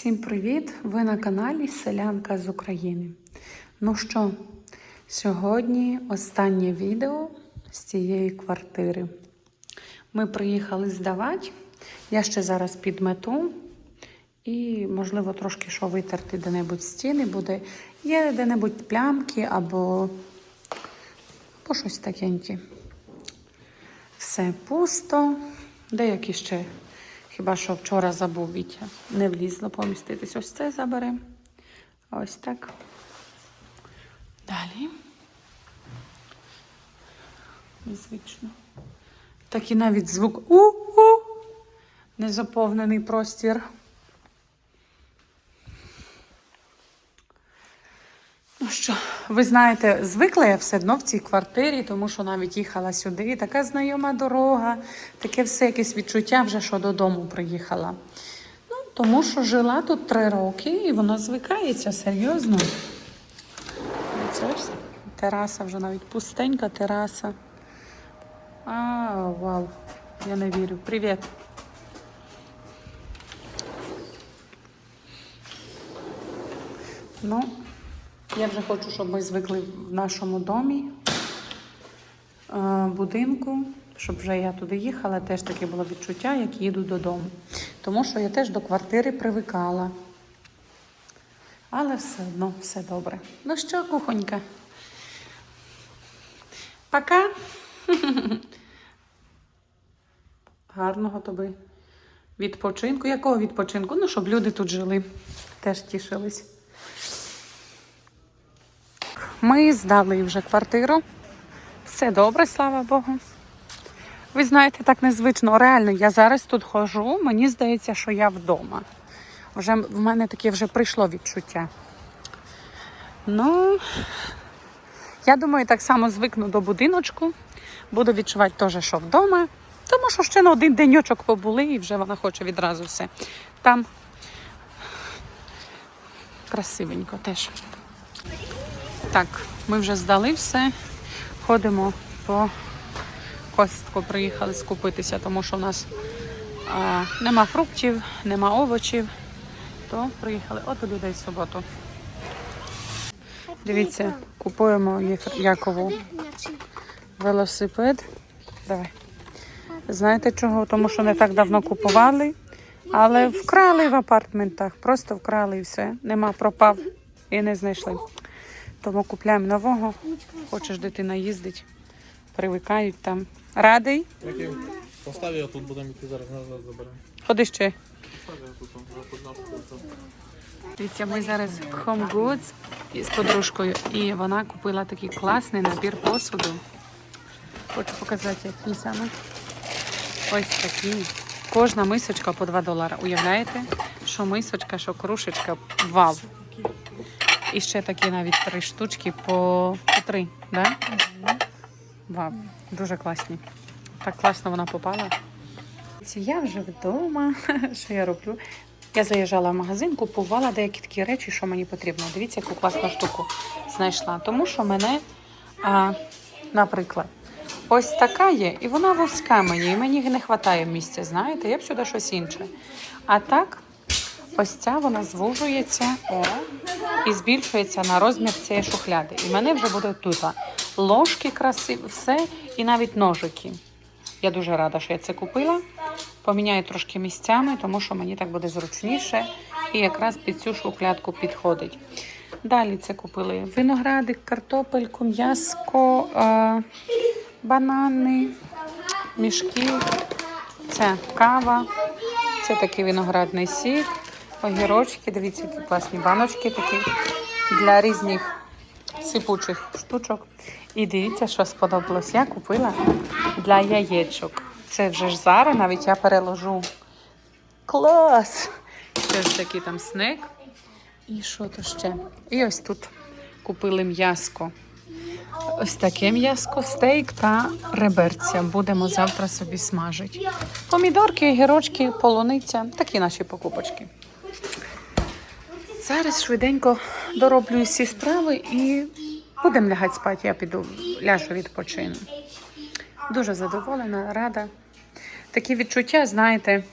Всім привіт! Ви на каналі Селянка з України. Ну що, сьогодні останнє відео з цієї квартири. Ми приїхали здавати. Я ще зараз підмету і, можливо, трошки що витерти де-небудь стіни буде. Є де-небудь плямки або, або щось такеньке. Все пусто. Деякі ще, хіба що вчора забув Вітя, не влізло поміститись. Ось це заберемо. Ось так. Далі. Незвично. Такий навіть звук у-у. Незаповнений простір. Що, ви знаєте, звикла я все одно в цій квартирі, тому що навіть їхала сюди. Така знайома дорога, таке все якесь відчуття, вже що додому приїхала. Ну, тому що жила тут три роки і воно звикається серйозно. Це ось тераса вже навіть пустенька тераса. А, вау, я не вірю. Привіт. Ну, я вже хочу, щоб ми звикли в нашому домі, е, будинку, щоб вже я туди їхала, теж таке було відчуття, як їду додому. Тому що я теж до квартири привикала. Але все одно все добре. Ну що, кухонька? Пока. Гарного тобі відпочинку. Якого відпочинку? Ну, щоб люди тут жили, теж тішились. Ми здали вже квартиру. Все добре, слава Богу. Ви знаєте, так незвично. Реально, я зараз тут ходжу, мені здається, що я вдома. Вже в мене таке вже прийшло відчуття. Ну, я думаю, так само звикну до будиночку. Буду відчувати теж, що вдома. Тому що ще на один деньочок побули і вже вона хоче відразу все. Там красивенько теж. Так, ми вже здали все. Ходимо по костку, приїхали скупитися, тому що в нас а, нема фруктів, нема овочів. То приїхали от людей в суботу. Дивіться, купуємо Якову велосипед. Давай. Знаєте чого? Тому що не так давно купували, але вкрали в апартментах. Просто вкрали і все. Нема, пропав і не знайшли. Тому купляємо нового. Хочеш дитина їздить, привикають там. Радий? Окей. Постав його тут, будемо йти зараз назад заберемо. Ходи ще. Дивіться, ми зараз в Home Goods з подружкою, і вона купила такий класний набір посуду. Хочу показати, який саме. Ось такий. Кожна мисочка по 2 долара. Уявляєте? Що мисочка, що кружечка. Вау! І ще такі навіть три штучки по, по три, да? Вау, дуже класні. Так класно вона попала. Я вже вдома. Що я роблю? Я заїжджала в магазин, купувала деякі такі речі, що мені потрібно. Дивіться, яку класну штуку знайшла. Тому що мене, а, наприклад, ось така є, і вона вузька мені, і мені не вистачає місця, знаєте, я б сюди щось інше. А так, ось ця вона звужується о, і збільшується на розмір цієї шухляди. І в мене вже буде тут ложки красиві, все, і навіть ножики. Я дуже рада, що я це купила. Поміняю трошки місцями, тому що мені так буде зручніше і якраз під цю шухлядку підходить. Далі це купили виноградик, картопельку, м'яско, е, банани, мішки. Це кава, це такий виноградний сік, огірочки. Дивіться, які класні баночки такі для різних сипучих штучок. І дивіться, що сподобалось. Я купила для яєчок. Це вже ж зараз навіть я переложу. Клас! Це ж такий там снек. І що то ще? І ось тут купили м'яско. Ось таке м'яско, стейк та реберця. Будемо завтра собі смажити. Помідорки, гірочки, полуниця. Такі наші покупочки. Зараз швиденько дороблю всі справи і будемо лягати спати. Я піду ляжу відпочину. Дуже задоволена, рада. Такі відчуття, знаєте,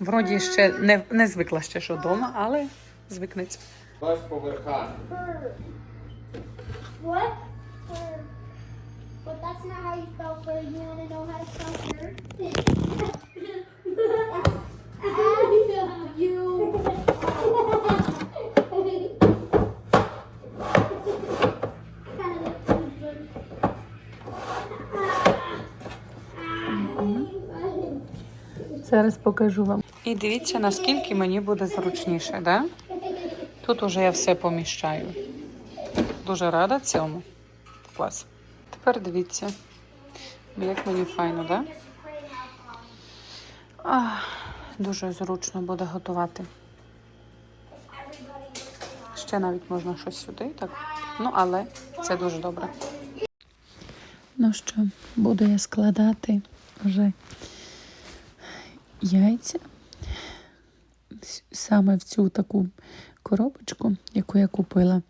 Вроді ще не, не звикла ще, що вдома, але звикнеться. Без поверха. But that's not how you spell fur. You want to know how to spell fur? F Зараз покажу вам. І дивіться, наскільки мені буде зручніше, да? Тут уже я все поміщаю. Дуже рада цьому. Клас. Тепер дивіться, як мені файно, да? Ах, дуже зручно буде готувати. Ще навіть можна щось сюди, так. Ну, але це дуже добре. Ну що, буду я складати вже яйця саме в цю таку коробочку, яку я купила.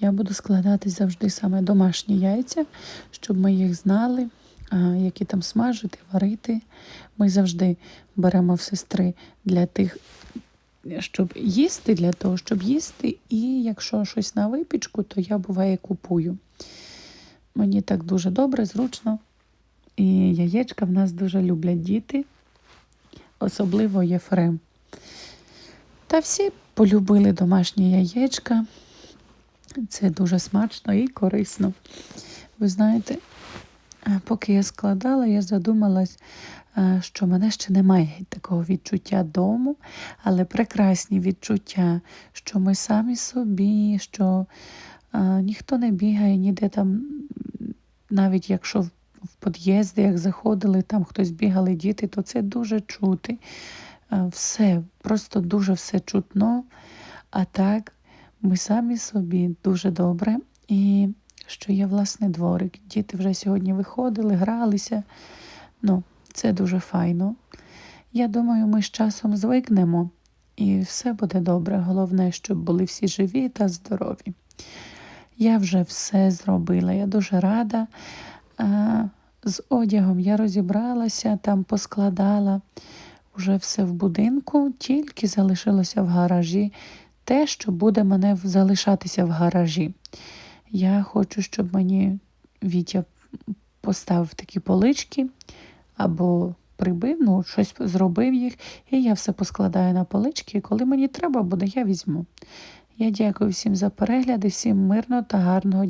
Я буду складати завжди саме домашні яйця, щоб ми їх знали, які там смажити, варити. Ми завжди беремо в сестри для тих, щоб їсти, для того, щоб їсти. І якщо щось на випічку, то я буває купую. Мені так дуже добре, зручно. І яєчка в нас дуже люблять діти, особливо Єфрем. Та всі полюбили домашні яєчка. Це дуже смачно і корисно. Ви знаєте, е, поки я складала, я задумалась, е, що мене ще немає такого відчуття дому, але прекрасні відчуття, що ми самі собі, що е, ніхто не бігає, ніде там, навіть якщо в в під'їзди, як заходили, там хтось бігали діти, то це дуже чути. Е, Все, просто дуже все чутно. А так, ми самі собі дуже добре. І що є власний дворик. Діти вже сьогодні виходили, гралися. Ну, це дуже файно. Я думаю, ми з часом звикнемо і все буде добре. Головне, щоб були всі живі та здорові. Я вже все зробила. Я дуже рада. З одягом я розібралася, там поскладала вже все в будинку, тільки залишилося в гаражі те, що буде мене залишатися в гаражі. Я хочу, щоб мені Вітя поставив такі полички або прибив, ну, щось зробив їх, і я все поскладаю на полички, і коли мені треба буде, я візьму. Я дякую всім за перегляди, всім мирного та гарного